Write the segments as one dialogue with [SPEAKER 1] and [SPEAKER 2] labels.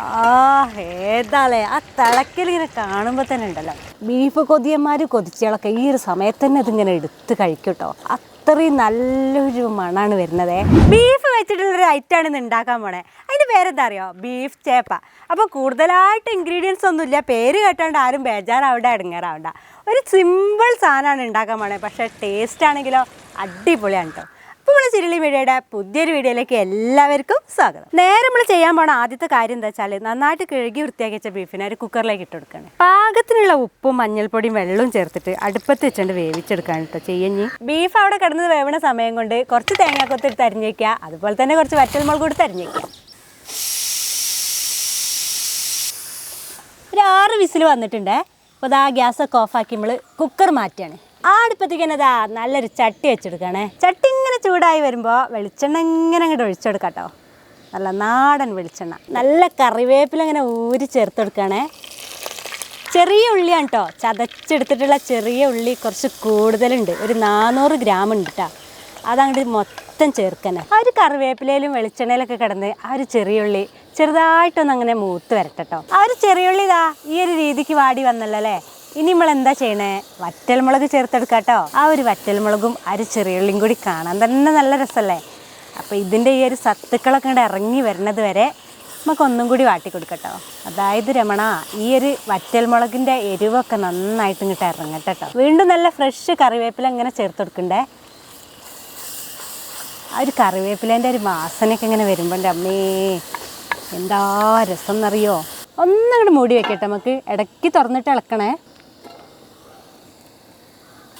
[SPEAKER 1] ആ ഏതാളെ? ആ തിളക്കലിങ്ങനെ കാണുമ്പോൾ തന്നെ ഉണ്ടല്ലോ. ബീഫ് കൊതിയന്മാർ കൊതിച്ചുകളൊക്കെ ഈ ഒരു സമയത്ത് തന്നെ ഇതിങ്ങനെ എടുത്ത് കഴിക്കൂട്ടോ. അത്രയും നല്ലൊരു മണാണ് വരുന്നത്. ബീഫ് വെച്ചിട്ടുള്ളൊരു ഐറ്റാണ് ഇന്ന് ഉണ്ടാക്കാൻ പോണേ. അതിന്റെ പേരെന്താ അറിയോ? ബീഫ് ചേപ്പ. അപ്പോൾ കൂടുതലായിട്ട് ഇൻഗ്രീഡിയൻസ് ഒന്നുമില്ല പേര് കേട്ടാണ്ട് ആരും ബേജാറാവണ്ട ഇടങ്ങാറാവണ്ട ഒരു സിമ്പിൾ സാധനമാണ് ഉണ്ടാക്കാൻ പോണേ. പക്ഷേ ടേസ്റ്റ് ആണെങ്കിലോ? അടിപൊളിയാണ് കേട്ടോ അപ്പോൾ നമ്മൾ ചിരളി മീഡിയയുടെ പുതിയൊരു വീഡിയോയിലേക്ക് എല്ലാവർക്കും സ്വാഗതം. നേരെ നമ്മൾ ചെയ്യാൻ പോണ ആദ്യത്തെ കാര്യം എന്താ വെച്ചാൽ നന്നായിട്ട് കഴുകി വൃത്തിയാക്കി വെച്ച ബീഫിനെ ഒരു കുക്കറിലേക്ക് ഇട്ട് കൊടുക്കുകയാണ് പാകത്തിനുള്ള ഉപ്പും മഞ്ഞൾപ്പൊടിയും വെള്ളവും ചേർത്തിട്ട് അടുപ്പത്ത് വെച്ചുകൊണ്ട് വേവിച്ചെടുക്കാണ് കേട്ടോ ചെയ്യഞ്ഞി ബീഫ് അവിടെ കിടന്ന് വേവണ സമയം കൊണ്ട് കുറച്ച് തേങ്ങാക്കൊത്ത് എടുത്ത് അരിഞ്ഞ് അതുപോലെ തന്നെ കുറച്ച് വറ്റൽമുളക് കൂടി അരിഞ്ഞ് ഒരു ആറ് വിസിൽ വന്നിട്ടുണ്ടേ. അപ്പോൾ ഇതാ ഗ്യാസൊക്കെ ഓഫാക്കി നമ്മൾ കുക്കർ മാറ്റുകയാണ് ആ നല്ലൊരു ചട്ടി വെച്ചെടുക്കണേ. ചട്ടി ഇങ്ങനെ ചൂടായി വരുമ്പോൾ വെളിച്ചെണ്ണ ഇങ്ങനെ അങ്ങോട്ട് ഒഴിച്ചെടുക്കാം കേട്ടോ നല്ല നാടൻ വെളിച്ചെണ്ണ. നല്ല കറിവേപ്പില ഇങ്ങനെ ഊരി ചേർത്തെടുക്കണേ. ചെറിയ ഉള്ളിയാണ് കേട്ടോ ചതച്ചെടുത്തിട്ടുള്ള ചെറിയ ഉള്ളി കുറച്ച് കൂടുതലുണ്ട്. ഒരു നാനൂറ് ഗ്രാം ഉണ്ട് കേട്ടോ അതങ്ങോട്ട് മൊത്തം ചേർക്കണേ ആ ഒരു കറിവേപ്പിലയിലും വെളിച്ചെണ്ണയിലൊക്കെ കിടന്ന് ആ ഒരു ചെറിയ ഉള്ളി ചെറുതായിട്ടൊന്ന് അങ്ങനെ മൂത്ത് വരട്ടെട്ടോ ആ ഒരു ചെറിയ ഉള്ളി ഇതാ ഈ ഒരു രീതിക്ക് വാടി വന്നല്ലോ അല്ലേ ഇനി നമ്മൾ എന്താ ചെയ്യണേ? വറ്റൽമുളക് ചേർത്തെടുക്കാട്ടോ. ആ ഒരു വറ്റൽമുളകും ആ ഒരു ചെറിയ ഉള്ളിയും കൂടി കാണാൻ തന്നെ നല്ല രസമല്ലേ അപ്പോൾ ഇതിന്റെ ഈ ഒരു സത്തുക്കളൊക്കെ ഇങ്ങോട്ട് ഇറങ്ങി വരുന്നത് വരെ നമുക്ക് ഒന്നും കൂടി വാട്ടി കൊടുക്കട്ടോ. അതായത് രമണ ഈ ഒരു വറ്റൽമുളകിന്റെ എരിവൊക്കെ നന്നായിട്ട് ഇങ്ങോട്ട് ഇറങ്ങട്ടെ കേട്ടോ വീണ്ടും നല്ല ഫ്രഷ് കറിവേപ്പില ഇങ്ങനെ ചേർത്ത് കൊടുക്കണ്ടേ ആ ഒരു കറിവേപ്പിലേന്റെ ഒരു വാസനയൊക്കെ ഇങ്ങനെ വരുമ്പോൾ അമ്മേ? എന്താ രസം എന്നറിയോ ഒന്നങ്ങോട്ട് മൂടി വെക്കട്ടെ നമുക്ക്. ഇടയ്ക്ക് തുറന്നിട്ട് ഇളക്കണേ.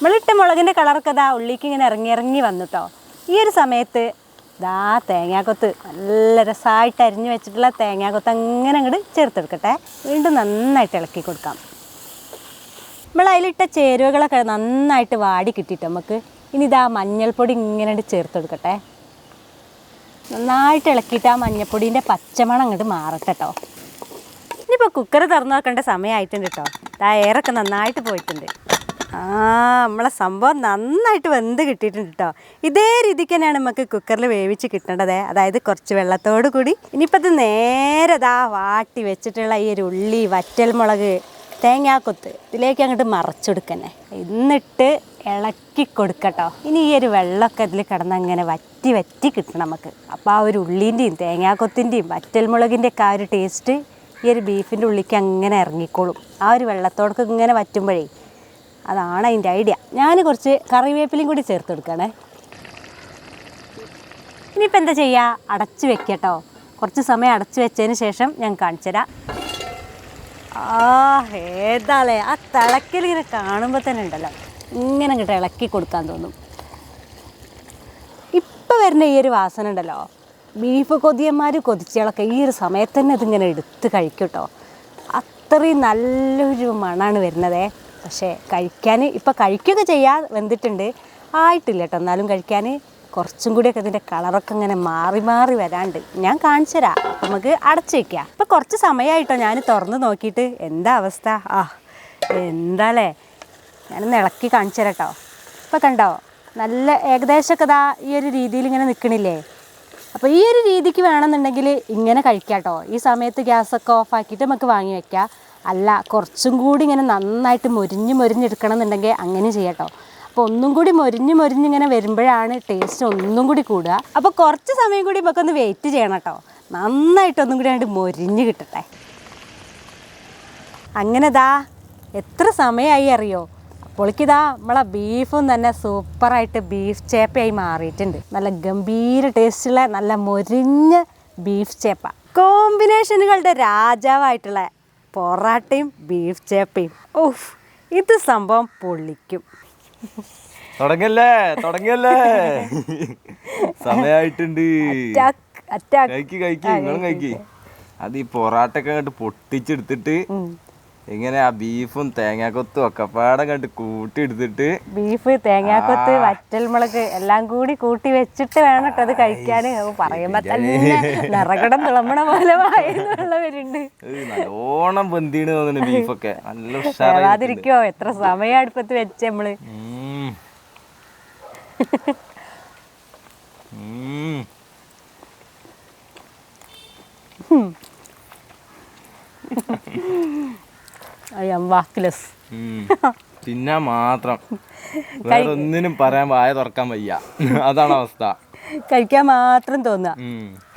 [SPEAKER 1] നമ്മളിട്ട മുളകിന്റെ കളറൊക്കെ ഇതാ ഉള്ളിക്ക് ഇങ്ങനെ ഇറങ്ങി ഇറങ്ങി വന്നുട്ടോ. ഈ ഒരു സമയത്ത് ഇതാ തേങ്ങാക്കൊത്ത് നല്ല രസമായിട്ട് അരിഞ്ഞു വെച്ചിട്ടുള്ള തേങ്ങാക്കൊത്ത് അങ്ങനെ അങ്ങോട്ട് ചേർത്തെടുക്കട്ടെ. വീണ്ടും നന്നായിട്ട് ഇളക്കി കൊടുക്കാം. നമ്മൾ അതിലിട്ട ചേരുവകളൊക്കെ നന്നായിട്ട് വാടി കിട്ടിയിട്ട് നമുക്ക് ഇനി ഇതാ മഞ്ഞൾപ്പൊടി ഇങ്ങനെ അങ്ങട് ചേർത്ത് കൊടുക്കട്ടെ നന്നായിട്ട് ഇളക്കിയിട്ട് ആ മഞ്ഞൾപ്പൊടീന്റെ പച്ചമണം അങ്ങോട്ട് മാറട്ടെ കേട്ടോ ഇനിയിപ്പോൾ കുക്കർ തുറന്നു നോക്കേണ്ട സമയമായിട്ടുണ്ട് കേട്ടോ ദാ എയറൊക്കെ നന്നായിട്ട് പോയിട്ടുണ്ട്. ആ നമ്മളെ സംഭവം നന്നായിട്ട് വെന്ത് കിട്ടിയിട്ടുണ്ട് കേട്ടോ ഇതേ രീതിക്ക് തന്നെയാണ് നമുക്ക് കുക്കറിൽ വേവിച്ച് കിട്ടേണ്ടത് അതായത് കുറച്ച് വെള്ളത്തോട് കൂടി. ഇനിയിപ്പോൾ ഇത് നേരെ ദാ വാട്ടി വെച്ചിട്ടുള്ള ഈ ഒരു ഉള്ളി വറ്റൽ മുളക് തേങ്ങാക്കൊത്ത് ഇതിലേക്ക് അങ്ങോട്ട് മറച്ചെടുക്കന്നെ. എന്നിട്ട് ഇളക്കി കൊടുക്കട്ടോ. ഇനി ഈ ഒരു വെള്ളമൊക്കെ ഇതിൽ കിടന്ന് അങ്ങനെ വറ്റി വറ്റി കിട്ടണം നമുക്ക്. അപ്പോൾ ആ ഒരു ഉള്ളീന്റെയും തേങ്ങാക്കൊത്തിന്റെയും വറ്റൽമുളകിന്റെ ഒക്കെ ആ ഒരു ടേസ്റ്റ് ഈ ഒരു ബീഫിന്റെ ഉള്ളിക്ക് അങ്ങനെ ഇറങ്ങിക്കോളും. ആ ഒരു വെള്ളത്തോടൊക്കെ ഇങ്ങനെ വറ്റുമ്പോഴേ അതാണ് അതിന്റെ ഐഡിയ. ഞാൻ കുറച്ച് കറിവേപ്പിലയും കൂടി ചേർത്ത് കൊടുക്കണേ. ഇനിയിപ്പോൾ എന്താ ചെയ്യുക അടച്ചു വെക്കട്ടോ. കുറച്ച് സമയം അടച്ചു വെച്ചതിന് ശേഷം ഞാൻ കാണിച്ചു കാണിച്ചുതരാം ആ ഏതാളേ? ആ തിളക്കൽ ഇങ്ങനെ കാണുമ്പോൾ തന്നെ ഉണ്ടല്ലോ. ഇങ്ങനെ അങ്ങോട്ട് ഇളക്കി കൊടുക്കാൻ തോന്നും. ഇപ്പം വരുന്ന ഈ ഒരു വാസന ഉണ്ടല്ലോ. ബീഫ് കൊതിയന്മാർ കൊതിച്ചുകളൊക്കെ ഈ ഒരു സമയത്ത് തന്നെ ഇതിങ്ങനെ എടുത്ത് കഴിക്കും കേട്ടോ. അത്രയും നല്ലൊരു മണമാണ് വരുന്നത്. പക്ഷേ കഴിക്കാൻ ഇപ്പം കഴിക്കുകയൊക്കെ ചെയ്യാൻ വെന്തിട്ടുണ്ട്. ആയിട്ടില്ല കേട്ടോ എന്നാലും കഴിക്കാൻ കുറച്ചും കൂടിയൊക്കെ ഇതിന്റെ കളറൊക്കെ ഇങ്ങനെ മാറി മാറി വരാണ്ട്. ഞാൻ കാണിച്ചു തരാം. നമുക്ക് അടച്ചു വയ്ക്കാം ഇപ്പം കുറച്ച് സമയമായിട്ടോ ഞാൻ തുറന്ന് നോക്കിയിട്ട്. എന്താ അവസ്ഥ? ആ എന്താല്ലേ? ഞാനൊന്ന് ഇളക്കി കാണിച്ചു തരാം കേട്ടോ ഇപ്പം കണ്ടോ? നല്ല ഏകദേശമൊക്കെ ഇതാ ഈ ഒരു രീതിയിൽ ഇങ്ങനെ നിൽക്കണില്ലേ? അപ്പോൾ ഈ ഒരു രീതിക്ക് വേണമെന്നുണ്ടെങ്കിൽ ഇങ്ങനെ കഴിക്കാം കേട്ടോ ഈ സമയത്ത് ഗ്യാസൊക്കെ ഓഫാക്കിയിട്ട് നമുക്ക് വാങ്ങി വെക്കാം. അല്ല കുറച്ചും കൂടി ഇങ്ങനെ നന്നായിട്ട് മൊരിഞ്ഞ് മൊരിഞ്ഞെടുക്കണം എന്നുണ്ടെങ്കിൽ അങ്ങനെ ചെയ്യട്ടോ. അപ്പോൾ ഒന്നും കൂടി മൊരിഞ്ഞ് മൊരിഞ്ഞിങ്ങനെ വരുമ്പോഴാണ് ടേസ്റ്റ് ഒന്നും കൂടി കൂടുക. അപ്പോൾ കുറച്ച് സമയം കൂടി ഇപ്പോൾ ഒന്ന് വെയിറ്റ് ചെയ്യണം കേട്ടോ. നന്നായിട്ട് ഒന്നും കൂടി അങ്ങോട്ട് മൊരിഞ്ഞ് കിട്ടട്ടെ. അങ്ങനെ ദാ എത്ര സമയമായി അറിയോ? അപ്പോഴേക്കിതാ നമ്മളെ ബീഫും തന്നെ സൂപ്പറായിട്ട് ബീഫ് ചേപ്പയായി മാറിയിട്ടുണ്ട്. നല്ല ഗംഭീര ടേസ്റ്റുള്ള നല്ല മൊരിഞ്ഞ ബീഫ് ചേപ്പ. കോമ്പിനേഷനുകളുടെ രാജാവായിട്ടുള്ള പൊറാട്ടയും ബീഫ് ചേപ്പയും. ഓഫ് ഇത് സംഭവം പൊള്ളിക്കും.
[SPEAKER 2] തുടങ്ങല്ലേ തുടങ്ങല്ലേ. സമയായിട്ടുണ്ട്. കഴിക്ക് കഴിക്ക് നിങ്ങളും കഴിക്ക്. അത് ഈ പൊറാട്ടൊക്കെ അങ്ങോട്ട് പൊട്ടിച്ചെടുത്തിട്ട് ഇങ്ങനെ ആ ബീഫും തേങ്ങാക്കൊത്തും ഒക്കെ പാടെ കണ്ട് കൂട്ടി എടുത്തിട്ട്
[SPEAKER 1] ബീഫ് തേങ്ങാക്കൊത്ത് വറ്റൽമുളക് എല്ലാം കൂടി കൂട്ടി വെച്ചിട്ട് വേണം കേട്ടോ അത് കഴിക്കാൻ. പറയുമ്പോ തന്നെ നിറകടം തിളമ്പണ പോലെ വായുന്നുള്ളവരുണ്ട്
[SPEAKER 2] ഇത് നല്ലോണം ബന്ധിയാണ് തോന്നുന്നു ബീഫൊക്കെ. നല്ല
[SPEAKER 1] ഉഷാറാതിരിക്കോ എത്ര സമയം അടുപ്പത്ത് വെച്ച് നമ്മൾ.
[SPEAKER 2] ഉം.
[SPEAKER 1] വാക്കിലെസ്.
[SPEAKER 2] വാക്ക്ലെസ് പിന്നെ മാത്രം. വേറെ ഒന്നിനും പറയാൻ വായ തുറക്കാൻ വയ്യ. അതാണ് അവസ്ഥ.
[SPEAKER 1] കഴിക്കാൻ മാത്രം തോന്നുക.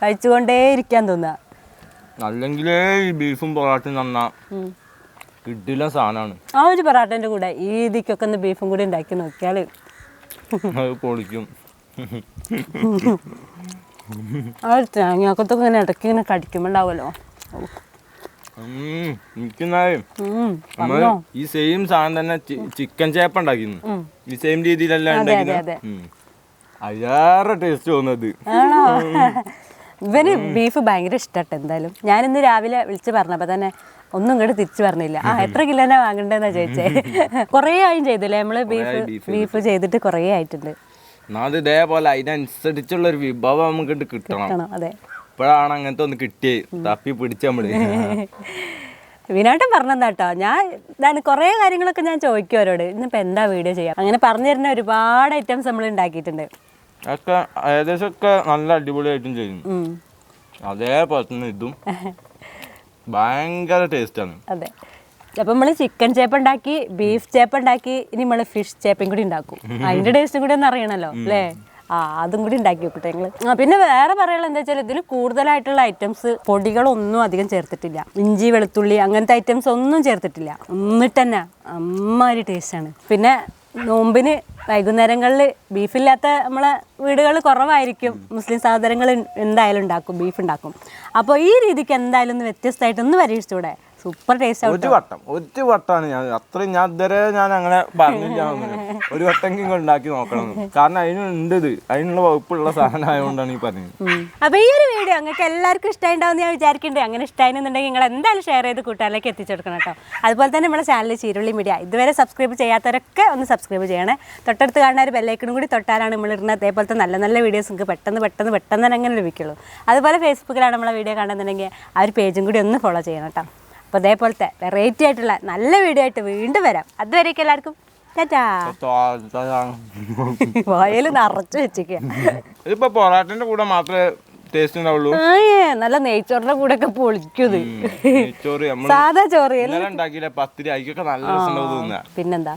[SPEAKER 1] കഴിച്ചുകൊണ്ടേ ഇരിക്കാൻ തോന്നുക
[SPEAKER 2] അല്ലെങ്കിലേ ഈ ബീഫും പൊറാട്ടും തന്നാ. കിട്ടില്ല സാധനമാണ്
[SPEAKER 1] ആ ഒരു പൊറാട്ടന്റെ കൂടെ ഈ ഇതിക്കൊക്കെ ഒന്ന് ബീഫും കൂടി ഉണ്ടാക്കി നോക്കിയാൽ
[SPEAKER 2] പൊളിക്കും.
[SPEAKER 1] ആ ഒരു തേങ്ങാക്കത്തൊക്കെ ഇങ്ങനെ ഇടയ്ക്ക് ഇങ്ങനെ കടിക്കുമ്പോണ്ടാവുമല്ലോ
[SPEAKER 2] ഉം. എനിക്കെന്നാലും ഈ സെയിം സാധനം തന്നെ ചിക്കൻ ചേപ്പ ഉണ്ടാക്കിയിരുന്നു ഈ സെയിം രീതിയിലല്ല ഉണ്ടാക്കുന്നത്. അയ്യാറെ ടേസ്റ്റ് തോന്നുന്നത്.
[SPEAKER 1] ഇവന് ബീഫ് ഭയങ്കര ഇഷ്ടട്ടെ എന്തായാലും. ഞാനിന്ന് രാവിലെ വിളിച്ച് പറഞ്ഞപ്പോൾ തന്നെ ഒന്നും ഇങ്ങോട്ട് തിരിച്ചു പറഞ്ഞില്ല. ആ എത്ര കിലോനാ വാങ്ങണ്ടെന്നാ ചോദിച്ചേ. കുറേ ആയും ചെയ്തില്ലേ? നമ്മൾ ബീഫ് ബീഫ് ചെയ്തിട്ട്. കുറേ ആയിട്ടുണ്ട്.
[SPEAKER 2] ഇതേപോലെ അതിനനുസരിച്ചുള്ള ഒരു വിഭവം നമുക്ക് കിട്ടണം
[SPEAKER 1] അതെ.
[SPEAKER 2] ഇപ്പോഴാണ് അങ്ങനത്തെ ഒന്ന് കിട്ടിയത് തപ്പി പിടിച്ച നമ്മൾ.
[SPEAKER 1] വിനാട്ടൻ പറഞ്ഞെന്താട്ടോ ഞാൻ ഇതാണ് കുറേ കാര്യങ്ങളൊക്കെ ഞാൻ ചോദിക്കും അവരോട്. ഇന്നിപ്പോൾ എന്താ വീഡിയോ ചെയ്യാം? അങ്ങനെ പറഞ്ഞു തരുന്ന ഒരുപാട് ഐറ്റംസ് നമ്മൾ ഉണ്ടാക്കിയിട്ടുണ്ട്.
[SPEAKER 2] ഒക്കെ ഏകദേശം ഒക്കെ നല്ല അടിപൊളിയായിട്ടും ചെയ്യുന്നു. അതേപോലെ തന്നെ ഇതും. ഭയങ്കര ടേസ്റ്റാണ്
[SPEAKER 1] അതെ. അപ്പം നമ്മൾ ചിക്കൻ ചേപ്പ് ഉണ്ടാക്കി ബീഫ് ചേപ്പ് ഉണ്ടാക്കി ഇനി നമ്മൾ ഫിഷ് ചേപ്പും കൂടി ഉണ്ടാക്കും. അതിന്റെ ടേസ്റ്റും കൂടി ഒന്ന് അറിയണല്ലോ അല്ലേ? ആ അതും കൂടി ഉണ്ടാക്കി വെക്കട്ടെ ഞങ്ങൾ പിന്നെ വേറെ പറയുള്ള എന്താ വെച്ചാൽ ഇതിൽ കൂടുതലായിട്ടുള്ള ഐറ്റംസ് പൊടികളൊന്നും അധികം ചേർത്തിട്ടില്ല. ഇഞ്ചി വെളുത്തുള്ളി അങ്ങനത്തെ ഐറ്റംസ് ഒന്നും ചേർത്തിട്ടില്ല. എന്നിട്ട് തന്നെ അമ്മാതിരി ടേസ്റ്റാണ് പിന്നെ നോമ്പിന് വൈകുന്നേരങ്ങളിൽ ബീഫില്ലാത്ത നമ്മളെ വീടുകൾ കുറവായിരിക്കും. മുസ്ലിം സഹോദരങ്ങൾ എന്തായാലും ഉണ്ടാക്കും ബീഫ് ഉണ്ടാക്കും. അപ്പോൾ ഈ രീതിക്ക് എന്തായാലും ഒന്ന് വ്യത്യസ്തമായിട്ടൊന്ന് പരീക്ഷിച്ചൂടെ? സൂപ്പർ ടേസ്റ്റ്
[SPEAKER 2] ഒരു വട്ടം ഒരു വട്ടമാണ് ഞാൻ അത്രയും ഞാൻ ഇതുവരെ ഞാൻ അങ്ങനെ പറഞ്ഞില്ല. ഒരു വട്ടെങ്കിലും ഉണ്ടാക്കി നോക്കണം. കാരണം അതിനുണ്ട് ഇത്. അതിനുള്ള വകുപ്പുള്ള സാധനം ആയതുകൊണ്ടാണ് ഈ പറഞ്ഞത്.
[SPEAKER 1] അപ്പൊ ഈ ഒരു വീഡിയോ നിങ്ങൾക്ക് എല്ലാവർക്കും ഇഷ്ടമായിട്ടുണ്ടാവും ഞാൻ വിചാരിക്കുന്നുണ്ട് അങ്ങനെ ഇഷ്ടമായിരുന്നുണ്ടെങ്കിൽ നിങ്ങൾ എന്തായാലും ഷെയർ ചെയ്ത് കൂട്ടുകാരിലേക്ക് എത്തിച്ചു കൊടുക്കണം കേട്ടോ. അതുപോലെ തന്നെ നമ്മുടെ ചാനൽ ചീരുള്ളി മീഡിയ ഇതുവരെ സബ്സ്ക്രൈബ് ചെയ്യാത്തവരൊക്കെ ഒന്ന് സബ്സ്ക്രൈബ് ചെയ്യണേ. തൊട്ടടുത്ത് കാണുന്ന ഒരു ബെല്ലൈക്കണും കൂടി തൊട്ടാലാണ് നമ്മൾ ഇടുന്ന അതേപോലത്തെ നല്ല നല്ല വീഡിയോസ് നിങ്ങൾക്ക് പെട്ടെന്ന് പെട്ടെന്ന് പെട്ടെന്ന് തന്നെ അങ്ങനെ ലഭിക്കുള്ളൂ. അതുപോലെ ഫേസ്ബുക്കിലാണ് നമ്മളെ വീഡിയോ കാണുന്നുണ്ടെങ്കിൽ ആ ഒരു പേജും കൂടി ഒന്ന് ഫോളോ ചെയ്യണം കേട്ടോ. അപ്പോൾ അതേപോലത്തെ വെറൈറ്റി ആയിട്ടുള്ള നല്ല വീഡിയോ ആയിട്ട് വീണ്ടും വരാം. അതുവരേക്കും എല്ലാവർക്കും. വായൽ നിറച്ച് വെച്ചിരിക്കുക
[SPEAKER 2] ഇതിപ്പോ പൊറാട്ടിന്റെ കൂടെ മാത്രമേ ടേസ്റ്റ് ഉണ്ടാവുള്ളൂ?
[SPEAKER 1] നല്ല നെയ്ച്ചോറിന്റെ കൂടെ ഒക്കെ
[SPEAKER 2] നമ്മൾ
[SPEAKER 1] സാധാ ചോറ്. പിന്നെന്താ.